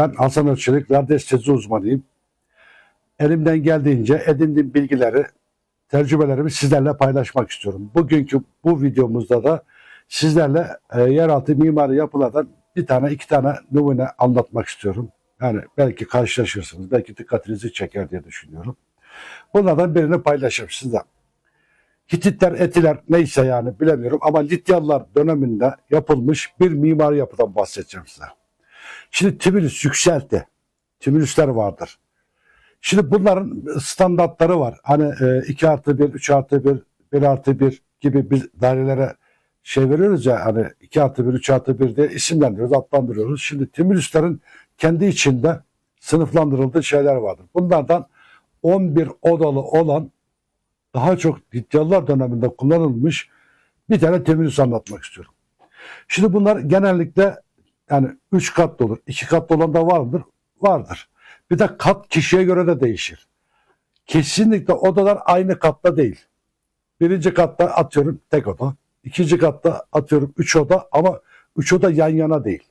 Ben Hasan Özçelik, radyo estezi uzmanıyım. Elimden geldiğince edindiğim bilgileri, tecrübelerimi sizlerle paylaşmak istiyorum. Bugünkü bu videomuzda da sizlerle e, yeraltı mimari yapılardan bir tane iki tane numune anlatmak istiyorum. Yani belki karşılaşırsınız, belki dikkatinizi çeker diye düşünüyorum. Bunlardan birini paylaşayım sizle. Hititler, Etiler neyse yani bilemiyorum ama Lidyalılar döneminde yapılmış bir mimari yapıdan bahsedeceğim size. Şimdi Tibülüs yükseltti. Tibülüsler vardır. Şimdi bunların standartları var. Hani 2 artı 1, 3 artı 1, 1 artı 1 gibi bir dairelere şey veriyoruz ya hani 2 artı 1, 3 artı 1 diye isimlendiriyoruz, adlandırıyoruz. Şimdi Tibülüslerin kendi içinde sınıflandırıldığı şeyler vardır. Bunlardan 11 odalı olan daha çok Lidyalılar döneminde kullanılmış bir tane Tibülüs anlatmak istiyorum. Şimdi bunlar genellikle yani 3 katlı olur. 2 katlı olan da vardır. Vardır. Bir de kat kişiye göre de değişir. Kesinlikle odalar aynı katta değil. Birinci katta atıyorum tek oda. İkinci katta atıyorum üç oda ama üç oda yan yana değil.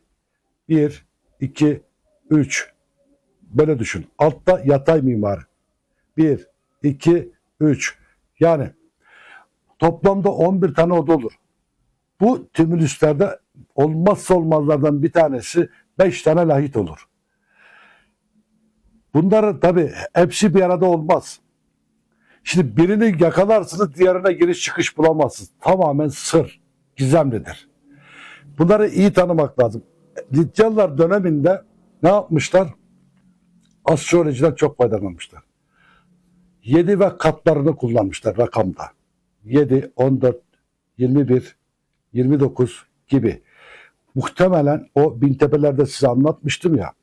Bir, iki, üç. Böyle düşün. Altta yatay mimari. Bir, iki, üç. Yani toplamda 11 tane oda olur. Bu tümülüslerde olmazsa olmazlardan bir tanesi 5 tane lahit olur. Bunlar tabi hepsi bir arada olmaz. Şimdi birini yakalarsınız diğerine giriş çıkış bulamazsınız. Tamamen sır, gizemlidir. Bunları iyi tanımak lazım. Lidyalılar döneminde ne yapmışlar? Astrolojiden çok faydalanmışlar. 7 ve katlarını kullanmışlar rakamda. 7, 14, 21, 29 gibi. Muhtemelen o Bintepeler'de size anlatmıştım ya.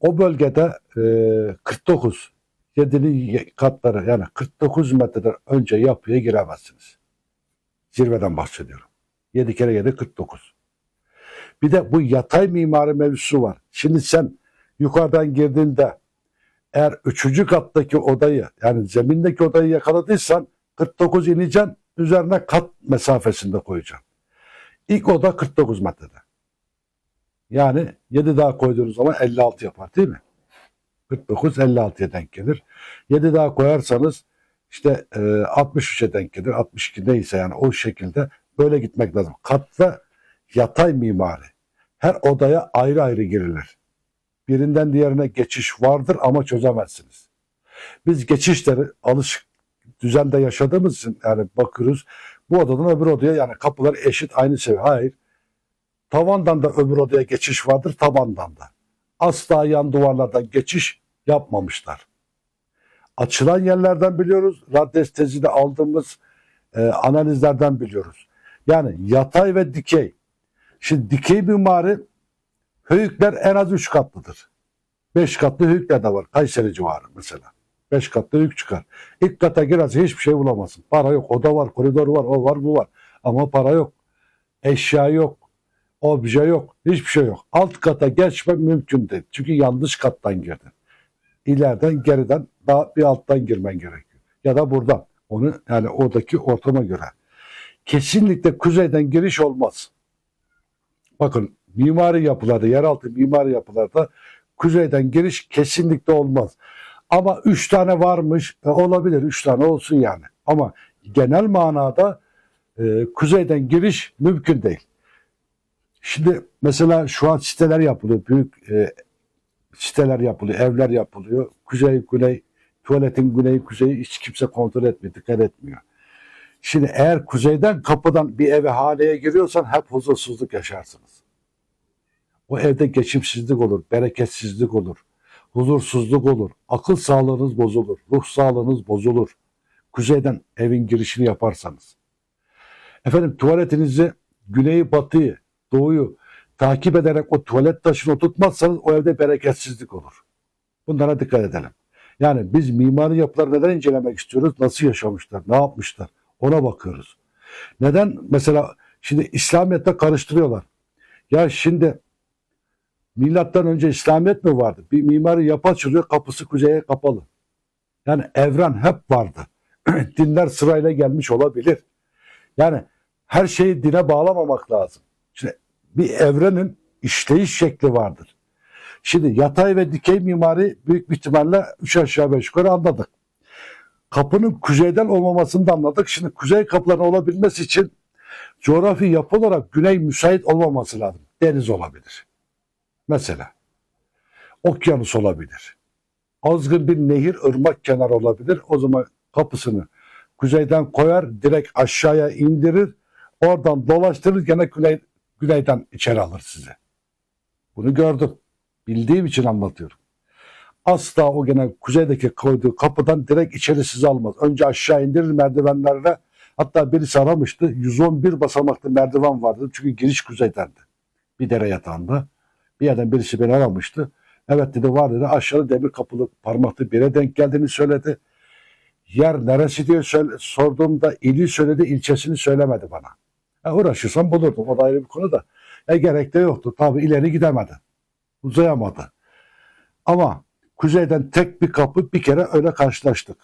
O bölgede e, 49 7'nin katları yani 49 metreden önce yapıya giremezsiniz. Zirveden bahsediyorum. 7 kere 7 49. Bir de bu yatay mimari mevzusu var. Şimdi sen yukarıdan girdiğinde eğer üçüncü kattaki odayı yani zemindeki odayı yakaladıysan 49 ineceksin üzerine kat mesafesinde koyacaksın. İlk oda 49 metrede. Yani 7 daha koyduğunuz zaman 56 yapar değil mi? 49 56'ya denk gelir. 7 daha koyarsanız işte e, 63'e denk gelir. 62 neyse yani o şekilde böyle gitmek lazım. Katta yatay mimari. Her odaya ayrı ayrı girilir. Birinden diğerine geçiş vardır ama çözemezsiniz. Biz geçişleri alışık düzende yaşadığımız için yani bakıyoruz bu odadan öbür odaya yani kapılar eşit aynı seviye. Hayır. Tavandan da öbür odaya geçiş vardır tabandan da. Asla yan duvarlardan geçiş yapmamışlar. Açılan yerlerden biliyoruz. Radyestezide aldığımız e, analizlerden biliyoruz. Yani yatay ve dikey. Şimdi dikey mimari höyükler en az 3 katlıdır. 5 katlı höyükler de var. Kayseri civarı mesela. 5 katlı höyük çıkar. İlk kata girerse hiçbir şey bulamazsın. Para yok. Oda var, koridor var, o var, bu var. Ama para yok. Eşya yok. Obje yok. Hiçbir şey yok. Alt kata geçmek mümkün değil. Çünkü yanlış kattan girdin. İleriden geriden daha bir alttan girmen gerekiyor. Ya da buradan. Onu yani oradaki ortama göre. Kesinlikle kuzeyden giriş olmaz. Bakın mimari yapılarda, yeraltı mimari yapılarda kuzeyden giriş kesinlikle olmaz. Ama üç tane varmış, e, olabilir üç tane olsun yani. Ama genel manada e, kuzeyden giriş mümkün değil. Şimdi mesela şu an siteler yapılıyor, büyük e, siteler yapılıyor, evler yapılıyor. Kuzey, güney, tuvaletin güneyi, kuzeyi hiç kimse kontrol etmiyor, dikkat etmiyor. Şimdi eğer kuzeyden kapıdan bir eve haneye giriyorsan hep huzursuzluk yaşarsınız. O evde geçimsizlik olur, bereketsizlik olur, huzursuzluk olur, akıl sağlığınız bozulur, ruh sağlığınız bozulur. Kuzeyden evin girişini yaparsanız. Efendim tuvaletinizi güneyi, batıyı, doğuyu takip ederek o tuvalet taşını oturtmazsanız o evde bereketsizlik olur. Bunlara dikkat edelim. Yani biz mimari yapıları neden incelemek istiyoruz? Nasıl yaşamışlar? Ne yapmışlar? Ona bakıyoruz. Neden mesela şimdi İslamiyet'te karıştırıyorlar. Ya şimdi milattan önce İslamiyet mi vardı? Bir mimari yapı açılıyor kapısı kuzeye kapalı. Yani evren hep vardı. Dinler sırayla gelmiş olabilir. Yani her şeyi dine bağlamamak lazım. Şimdi bir evrenin işleyiş şekli vardır. Şimdi yatay ve dikey mimari büyük bir ihtimalle üç aşağı beş yukarı anladık. Kapının kuzeyden olmamasını da anladık. Şimdi kuzey kapıların olabilmesi için coğrafi yapı olarak güney müsait olmaması lazım. Deniz olabilir. Mesela. Okyanus olabilir. Azgın bir nehir, ırmak kenarı olabilir. O zaman kapısını kuzeyden koyar, direkt aşağıya indirir. Oradan dolaştırır gene güney, güneyden içeri alır sizi. Bunu gördüm. Bildiğim için anlatıyorum. Asla o gene kuzeydeki koyduğu kapıdan direkt içeri sizi almaz. Önce aşağı indirir merdivenlerle. Hatta birisi aramıştı. 111 basamaklı merdiven vardı. Çünkü giriş kuzeydendi. Bir dere yatağında. Bir yerden birisi beni aramıştı. Evet dedi var dedi. Aşağıda demir kapılı parmaklı bir yere denk geldiğini söyledi. Yer neresi diye sorduğumda ili söyledi, ilçesini söylemedi bana. Ya uğraşırsam bulurdum. O da ayrı bir konu da. E gerek de yoktu. Tabii ileri gidemedi. Uzayamadı. Ama kuzeyden tek bir kapı bir kere öyle karşılaştık.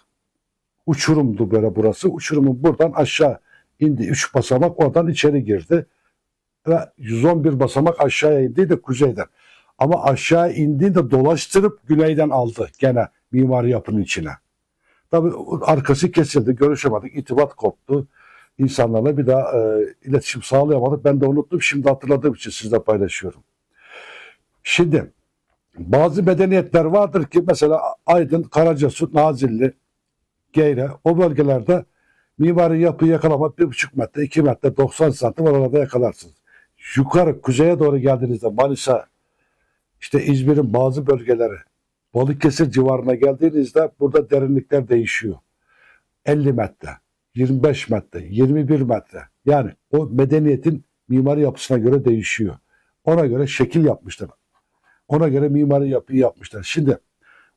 Uçurumdu böyle burası. Uçurumun buradan aşağı indi. Üç basamak oradan içeri girdi. Ve 111 basamak aşağıya indi de kuzeyden. Ama aşağı indiğinde dolaştırıp güneyden aldı gene mimari yapının içine. Tabii arkası kesildi, görüşemedik, itibat koptu. İnsanlarla bir daha e, iletişim sağlayamadık. Ben de unuttum, şimdi hatırladığım için sizle paylaşıyorum. Şimdi bazı medeniyetler vardır ki mesela Aydın, Karacasu, Nazilli, Geyre o bölgelerde mimari yapıyı yakalamak bir buçuk metre, iki metre, 90 santim oralarda yakalarsınız. Yukarı kuzeye doğru geldiğinizde Manisa, işte İzmir'in bazı bölgeleri, Balıkesir civarına geldiğinizde burada derinlikler değişiyor. 50 metre, 25 metre, 21 metre. Yani o medeniyetin mimari yapısına göre değişiyor. Ona göre şekil yapmışlar. Ona göre mimari yapıyı yapmışlar. Şimdi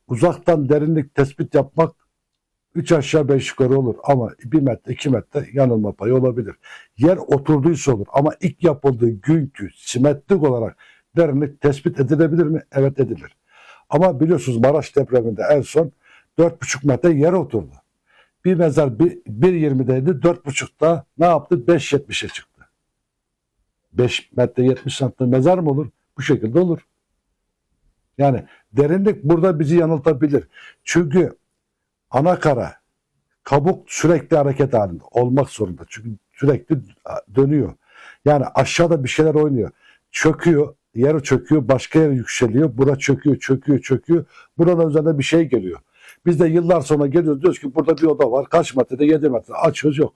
uzaktan derinlik tespit yapmak 3 aşağı 5 yukarı olur ama 1 metre 2 metre yanılma payı olabilir. Yer oturduysa olur ama ilk yapıldığı günkü simetrik olarak derinlik tespit edilebilir mi? Evet edilir. Ama biliyorsunuz Maraş depreminde en son 4,5 metre yer oturdu. Bir mezar 1.20'deydi 4,5'da ne yaptı? 5.70'e çıktı. 5 metre 70 santim mezar mı olur? Bu şekilde olur. Yani derinlik burada bizi yanıltabilir. Çünkü ana kara kabuk sürekli hareket halinde olmak zorunda. Çünkü sürekli dönüyor. Yani aşağıda bir şeyler oynuyor. Çöküyor, yer çöküyor, başka yere yükseliyor. Bura çöküyor, çöküyor, çöküyor. Buranın üzerine bir şey geliyor. Biz de yıllar sonra geliyoruz diyoruz ki burada bir oda var. Kaç metrede? 7 metre. Açıyoruz yok.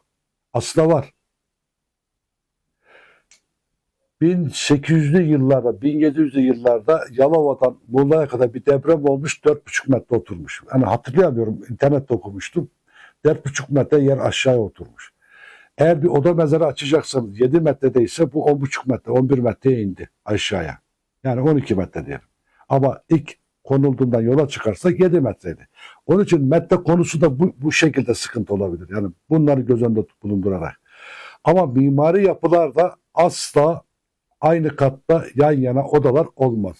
Aslında var. 1800'lü yıllarda, 1700'lü yıllarda Yalova'dan Muğla'ya kadar bir deprem olmuş, 4,5 metre oturmuş. Yani hatırlayamıyorum, internette okumuştum. 4,5 metre yer aşağıya oturmuş. Eğer bir oda mezarı açacaksanız 7 metredeyse bu 10,5 metre, 11 metreye indi aşağıya. Yani 12 metre diyelim. Ama ilk konulduğundan yola çıkarsak 7 metreydi. Onun için metre konusu da bu, bu şekilde sıkıntı olabilir. Yani bunları göz önünde bulundurarak. Ama mimari yapılarda asla aynı katta yan yana odalar olmaz.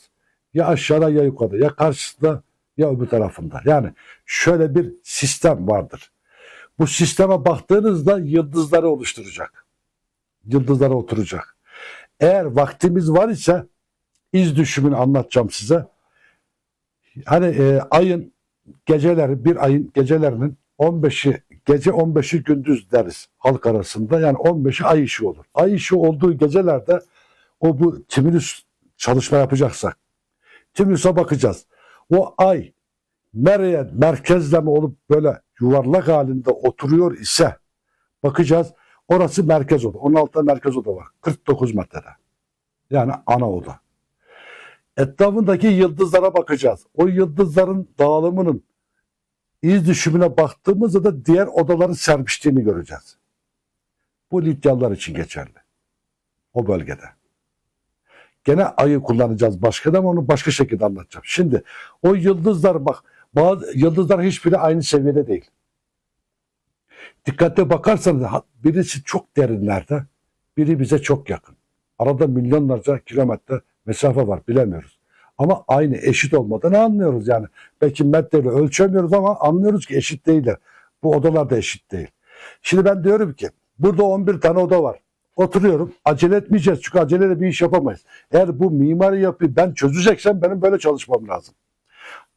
Ya aşağıda ya yukarıda ya karşısında ya öbür tarafında. Yani şöyle bir sistem vardır. Bu sisteme baktığınızda yıldızları oluşturacak. Yıldızlara oturacak. Eğer vaktimiz var ise iz düşümünü anlatacağım size. Hani e, ayın geceleri bir ayın gecelerinin 15'i gece 15'i gündüz deriz halk arasında. Yani 15'i ay işi olur. Ay işi olduğu gecelerde o bu Timürüs çalışma yapacaksak Timürüs'e bakacağız. O ay nereye merkezleme olup böyle yuvarlak halinde oturuyor ise bakacağız. Orası merkez oda. Onun altında merkez oda var. 49 metrede. Yani ana oda. Etrafındaki yıldızlara bakacağız. O yıldızların dağılımının iz düşümüne baktığımızda da diğer odaların serpiştiğini göreceğiz. Bu Lidyalılar için geçerli. O bölgede. Gene ayı kullanacağız başka da onu başka şekilde anlatacağım. Şimdi o yıldızlar bak bazı yıldızlar hiçbiri aynı seviyede değil. Dikkatli bakarsanız birisi çok derinlerde, biri bize çok yakın. Arada milyonlarca kilometre mesafe var bilemiyoruz. Ama aynı eşit olmadığını anlıyoruz yani. Belki metreyle ölçemiyoruz ama anlıyoruz ki eşit değiller. Bu odalar da eşit değil. Şimdi ben diyorum ki burada 11 tane oda var. Oturuyorum. Acele etmeyeceğiz. Çünkü aceleyle bir iş yapamayız. Eğer bu mimari yapıyı ben çözeceksem benim böyle çalışmam lazım.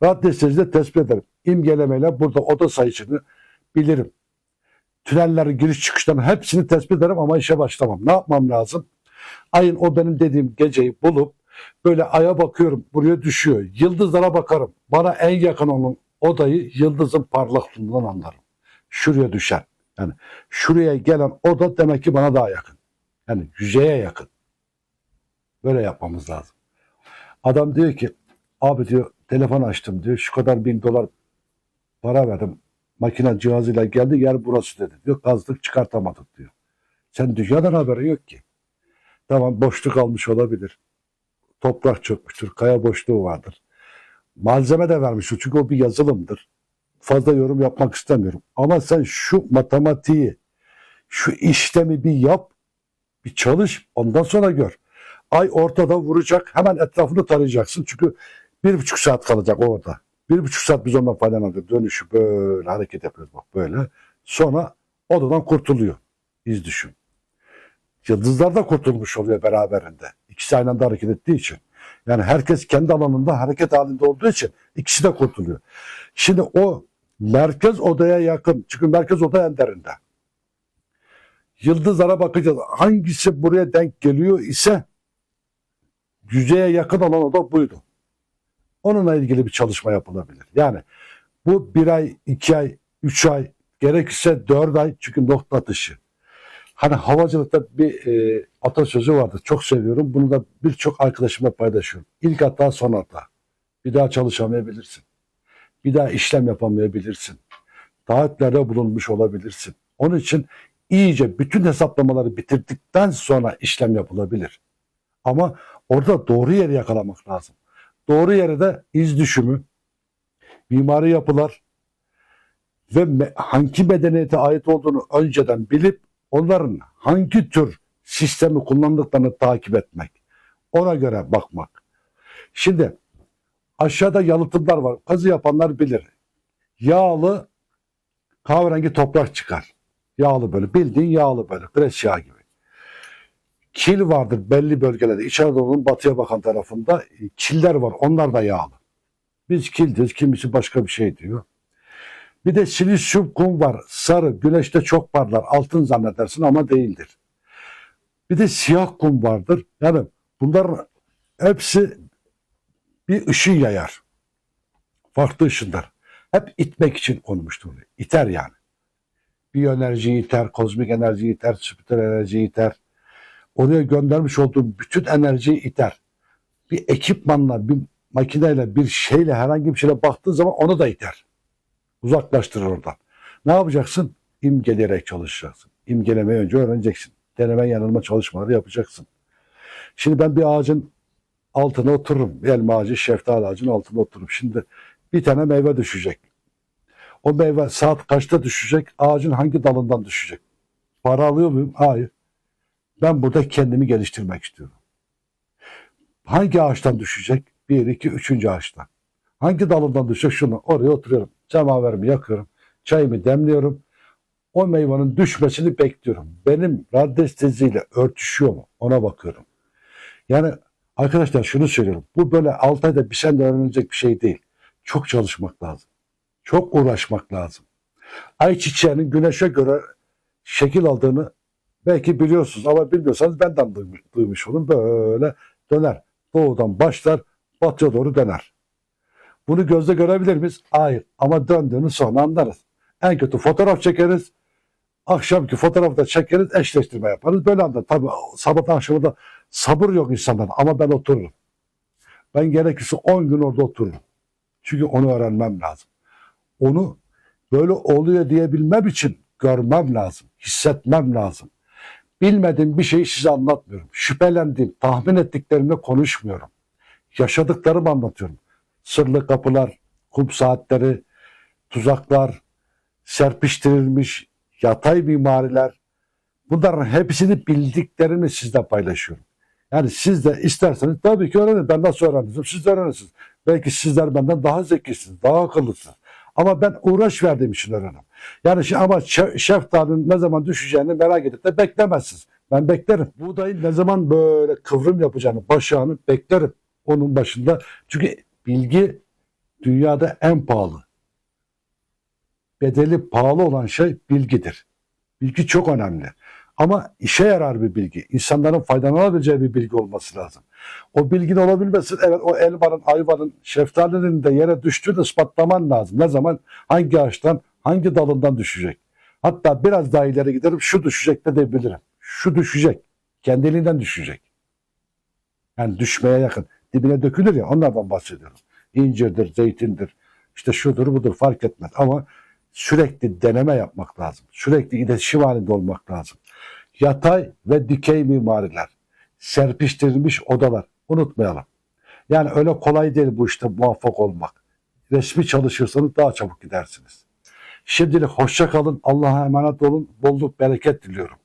Rahat desteci tespit ederim. İmgelemeyle burada oda sayısını bilirim. Tünellerin giriş çıkışlarının hepsini tespit ederim ama işe başlamam. Ne yapmam lazım? Ayın o benim dediğim geceyi bulup böyle aya bakıyorum buraya düşüyor. Yıldızlara bakarım. Bana en yakın olan odayı yıldızın parlaklığından anlarım. Şuraya düşen. Yani şuraya gelen oda demek ki bana daha yakın. Yani yüzeye yakın. Böyle yapmamız lazım. Adam diyor ki abi diyor telefon açtım diyor şu kadar bin dolar para verdim. Makine cihazıyla geldi yer burası dedi. Diyor kazdık çıkartamadık diyor. Sen dünyadan haberin yok ki. Tamam boşluk almış olabilir. Toprak çökmüştür. Kaya boşluğu vardır. Malzeme de vermiş. Çünkü o bir yazılımdır. Fazla yorum yapmak istemiyorum. Ama sen şu matematiği, şu işlemi bir yap, bir çalış, ondan sonra gör. Ay ortada vuracak, hemen etrafını tarayacaksın. Çünkü bir buçuk saat kalacak orada. Bir buçuk saat biz ondan faydalanıyoruz. Dönüşü böyle hareket yapıyoruz bak böyle. Sonra odadan kurtuluyor. İz düşün. Yıldızlar da kurtulmuş oluyor beraberinde. İkisi aynı anda hareket ettiği için. Yani herkes kendi alanında hareket halinde olduğu için ikisi de kurtuluyor. Şimdi o merkez odaya yakın. Çünkü merkez oda en derinde. Yıldızlara bakacağız. Hangisi buraya denk geliyor ise yüzeye yakın olan oda buydu. Onunla ilgili bir çalışma yapılabilir. Yani bu bir ay, iki ay, üç ay, gerekirse dört ay çünkü nokta atışı. Hani havacılıkta bir e, atasözü vardı. Çok seviyorum. Bunu da birçok arkadaşımla paylaşıyorum. İlk hata son hata. Bir daha çalışamayabilirsin. Bir daha işlem yapamayabilirsin. Taahhütlerde bulunmuş olabilirsin. Onun için iyice bütün hesaplamaları bitirdikten sonra işlem yapılabilir. Ama orada doğru yeri yakalamak lazım. Doğru yere de iz düşümü, mimari yapılar ve hangi medeniyete ait olduğunu önceden bilip onların hangi tür sistemi kullandıklarını takip etmek. Ona göre bakmak. Şimdi aşağıda yalıtımlar var. Kazı yapanlar bilir. Yağlı kahverengi toprak çıkar. Yağlı böyle bildiğin yağlı gres yağı gibi. Kil vardır belli bölgelerde. İç Anadolu'nun batıya bakan tarafında e, killer var. Onlar da yağlı. Biz kil. Kimisi başka bir şey diyor. Bir de silisyum kum var. Sarı. Güneşte çok parlar. Altın zannedersin ama değildir. Bir de siyah kum vardır. Yani bunların hepsi bir ışın yayar. Farklı ışınlar. Hep itmek için konmuştur. İter yani. Biyoenerjiyi iter, kozmik enerjiyi iter, spiritüel enerjiyi iter. Oraya göndermiş olduğum bütün enerjiyi iter. Bir ekipmanla, bir makineyle, bir şeyle, herhangi bir şeyle baktığı zaman onu da iter. Uzaklaştırır oradan. Ne yapacaksın? İmgeleyerek çalışacaksın. İmgelemeyi önce öğreneceksin. Deneme yanılma çalışmaları yapacaksın. Şimdi ben bir ağacın altına otururum. Elma ağacı, şeftali ağacının altına otururum. Şimdi bir tane meyve düşecek. O meyve saat kaçta düşecek? Ağacın hangi dalından düşecek? Para alıyor muyum? Hayır. Ben burada kendimi geliştirmek istiyorum. Hangi ağaçtan düşecek? Bir, iki, üçüncü ağaçtan. Hangi dalından düşecek? Şunu. Oraya oturuyorum. Cemaverimi yakıyorum. Çayımı demliyorum. O meyvanın düşmesini bekliyorum. Benim raddesteziyle örtüşüyor mu? Ona bakıyorum. Yani arkadaşlar şunu söylüyorum. Bu böyle 6 ayda bir sene öğrenilecek bir şey değil. Çok çalışmak lazım. Çok uğraşmak lazım. Ayçiçeğinin güneşe göre şekil aldığını belki biliyorsunuz ama bilmiyorsanız benden duymuş, duymuş olun. Böyle döner. Doğudan başlar batıya doğru döner. Bunu gözle görebilir miyiz? Hayır. Ama döndüğünü sonra anlarız. En kötü fotoğraf çekeriz. Akşamki fotoğrafı da çekeriz, eşleştirme yaparız. Böyle anda tabii sabah akşamı da sabır yok insanların ama ben otururum. Ben gerekirse 10 gün orada otururum. Çünkü onu öğrenmem lazım. Onu böyle oluyor diyebilmem için görmem lazım, hissetmem lazım. Bilmediğim bir şeyi size anlatmıyorum. Şüphelendiğim, tahmin ettiklerimle konuşmuyorum. Yaşadıklarımı anlatıyorum. Sırlı kapılar, kum saatleri, tuzaklar, serpiştirilmiş yatay mimariler. Bunların hepsini bildiklerimi sizle paylaşıyorum. Yani siz de isterseniz tabii ki öğrenin. Ben nasıl öğrendim? Siz de öğrenirsiniz. Belki sizler benden daha zekisiniz, daha akıllısınız. Ama ben uğraş verdiğim için öğrenirim. Yani şi- ama şe- şeftalinin ne zaman düşeceğini merak edip de beklemezsiniz. Ben beklerim. Buğdayın ne zaman böyle kıvrım yapacağını, başağını beklerim. Onun başında. Çünkü bilgi dünyada en pahalı. Bedeli pahalı olan şey bilgidir. Bilgi çok önemli. Ama işe yarar bir bilgi. İnsanların faydalanabileceği bir bilgi olması lazım. O bilginin olabilmesi, evet o elmanın, ayvanın, şeftalinin de yere düştüğünü ispatlaman lazım. Ne zaman, hangi ağaçtan, hangi dalından düşecek. Hatta biraz daha ileri giderim, şu düşecek de diyebilirim. Şu düşecek. Kendiliğinden düşecek. Yani düşmeye yakın. Dibine dökülür ya onlardan bahsediyorum. İncirdir, zeytindir, işte şudur budur fark etmez. Ama sürekli deneme yapmak lazım. Sürekli iletişim halinde olmak lazım. Yatay ve dikey mimariler, serpiştirilmiş odalar unutmayalım. Yani öyle kolay değil bu işte muvaffak olmak. Resmi çalışırsanız daha çabuk gidersiniz. Şimdilik hoşça kalın. Allah'a emanet olun. Bolluk bereket diliyorum.